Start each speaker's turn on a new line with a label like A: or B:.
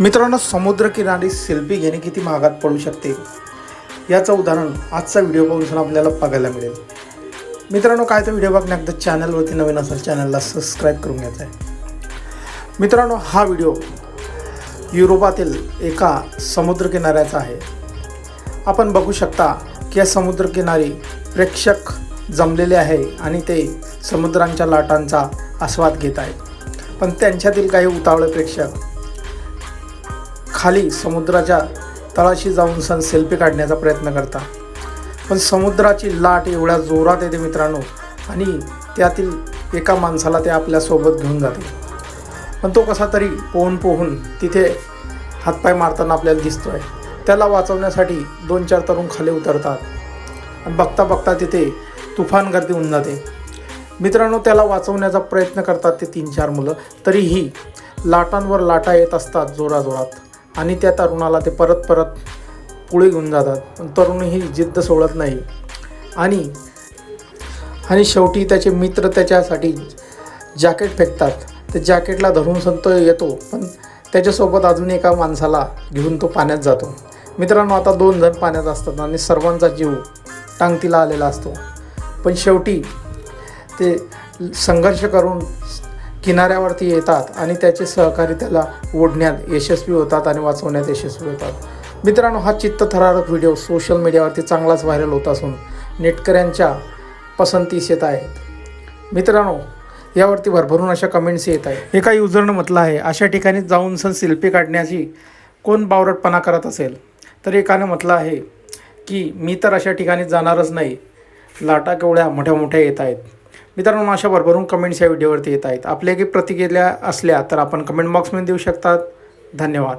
A: मित्रांनो समुद्रकिनारी सेल्फी घेणे किती महागात पडू शकते? याचं उदाहरण आजचा व्हिडिओ पाहून आपल्याला बघायला मिळेल. मित्रांनो काय तर व्हिडिओ बघण्या एकदा चॅनलवरती नवीन असेल चॅनलला सबस्क्राईब करून घ्यायचा आहे. मित्रांनो हा व्हिडिओ युरोपातील एका समुद्रकिनाऱ्याचा आहे. आपण बघू शकता की या समुद्रकिनारी प्रेक्षक जमलेले आहे आणि ते समुद्रांच्या लाटांचा आस्वाद घेत आहेत. पण त्यांच्यातील काही उतावळे प्रेक्षक खाली समुद्राच्या तळाशी जाऊन सण सेल्फी काढण्याचा प्रयत्न करतात पण समुद्राची लाट एवढ्या जोरात येते मित्रांनो आणि त्यातील एका माणसाला ते आपल्यासोबत घेऊन जाते. पण तो कसा तरी पोहून पोहून तिथे हातपाय मारताना आपल्याला दिसतोय. त्याला वाचवण्यासाठी दोन चार तरुण खाली उतरतात. आणि बघता बघता तिथे तुफान गर्दी होऊन जाते. मित्रांनो त्याला वाचवण्याचा प्रयत्न करतात ते तीन चार मुलं तरीही लाटांवर लाटा येत असतात जोराजोरात. आणि त्या तरुणाला ते परत परत पुढे घेऊन जातात. पण तरुणही जिद्द सोडत नाही. आणि आणि शेवटी त्याचे मित्र त्याच्यासाठी जॅकेट फेकतात. ते जॅकेटला धरून संत येतो पण त्याच्यासोबत अजून एका माणसाला घेऊन तो पाण्यात जातो. मित्रांनो आता दोन जण पाण्यात असतात आणि सर्वांचा जीव टांगतीला आलेला असतो. पण शेवटी ते संघर्ष करून किनाऱ्यावरती येतात आणि त्याचे सहकारी त्याला ओढण्यात यशस्वी होतात आणि वाचवण्यात यशस्वी होतात. मित्रांनो हा चित्तथरारक व्हिडिओ सोशल मीडियावरती चांगलाच व्हायरल होत असून नेटकऱ्यांच्या पसंतीस येत आहेत. मित्रांनो यावरती भरभरून अशा कमेंट्स येत आहेत. एका युजरनं म्हटलं आहे. अशा ठिकाणी जाऊन सण सेल्फी काढण्याची कोण बावरटपणा करत असेल? तर एकानं म्हटलं आहे की मी तर अशा ठिकाणी जाणारच नाही. लाटा केवढ्या मोठ्या मोठ्या येत आहेत. मित्रांनो अशा भरभरून कमेंट्स या व्हिडिओवरती येत आहेत. आपल्या काही प्रतिक्रिया असल्या तर आपण कमेंट बॉक्समध्ये देऊ शकतात. धन्यवाद.